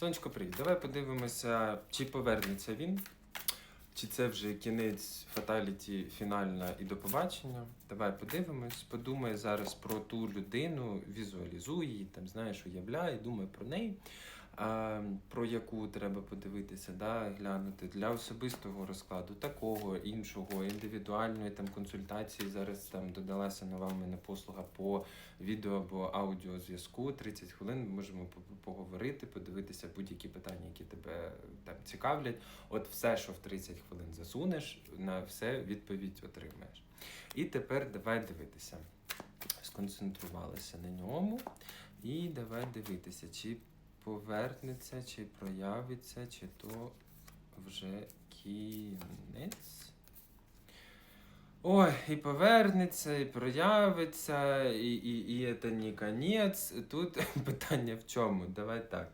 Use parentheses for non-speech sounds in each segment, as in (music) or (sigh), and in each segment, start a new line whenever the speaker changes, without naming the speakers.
Сонечко, привіт. Давай подивимося, чи повернеться він, чи це вже кінець фаталіті фінальна і до побачення. Давай подивимось, подумай зараз про ту людину, візуалізуй її, там, знаєш, уявляй, думай про неї, про яку треба подивитися, да, глянути для особистого розкладу, такого, іншого, індивідуальної там консультації. Зараз там додалася нова в мене послуга по відео або аудіозв'язку. 30 хвилин ми можемо поговорити, подивитися будь-які питання, які тебе там цікавлять. От все, що в 30 хвилин засунеш, на все відповідь отримаєш. І тепер давай дивитися. Сконцентрувалися на ньому. І давай дивитися, чи повернеться, чи проявиться, чи то вже кінець. Ой, і повернеться, і проявиться, і, і, і це не конець. Тут (laughs) питання в чому? Давай так.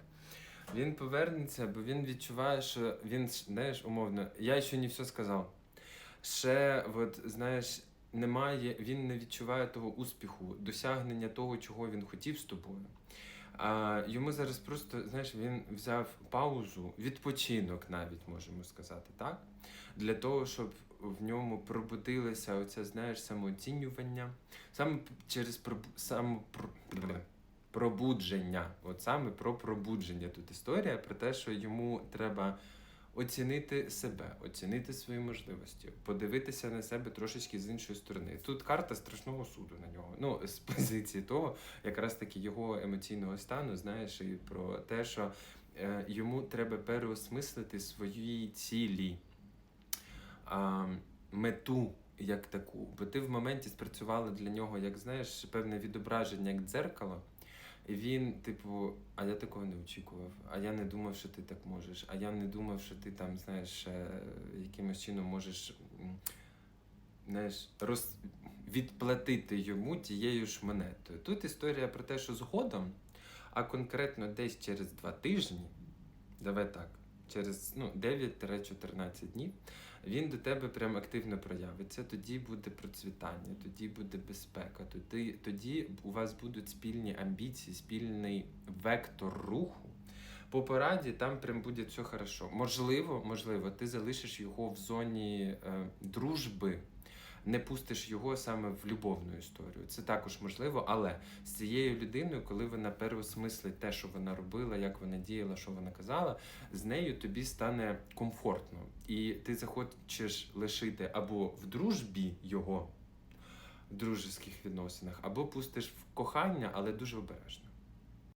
Він повернеться, бо він відчуває, що він, знаєш, умовно, я ще не все сказав. Ще, от, знаєш, немає, він не відчуває того успіху, досягнення того, чого він хотів з тобою. А йому зараз просто, знаєш, він взяв паузу, відпочинок навіть можемо сказати, так? Для того, щоб в ньому пробудилося оце, знаєш, самооцінювання, саме через про... само... про- пробудження. От саме про пробудження тут історія, про те, що йому треба оцінити себе, оцінити свої можливості, подивитися на себе трошечки з іншої сторони. Тут карта страшного суду на нього. Ну, з (laughs) позиції того, якраз таки його емоційного стану, знаєш, і про те, що е, йому треба переосмислити свої цілі, а, мету як таку. Бо ти в моменті спрацювала для нього, як знаєш, певне відображення, як дзеркало. І він, типу, а я такого не очікував, а я не думав, що ти так можеш, а я не думав, що ти там, знаєш, якимось чином можеш знаєш, роз... відплатити йому тією ж монетою. Тут історія про те, що згодом, а конкретно десь через два тижні, давай так, через ну, 9-14 днів, він до тебе прям активно проявиться. Тоді буде процвітання, тоді буде безпека, тоді, тоді у вас будуть спільні амбіції, спільний вектор руху. По пораді там прям буде все хорошо. Можливо, можливо, ти залишиш його в зоні е, дружби, не пустиш його саме в любовну історію. Це також можливо, але з цією людиною, коли вона переосмислить те, що вона робила, як вона діяла, що вона казала, з нею тобі стане комфортно. І ти захочеш лишити або в дружбі його в дружеських відносинах, або пустиш в кохання, але дуже обережно.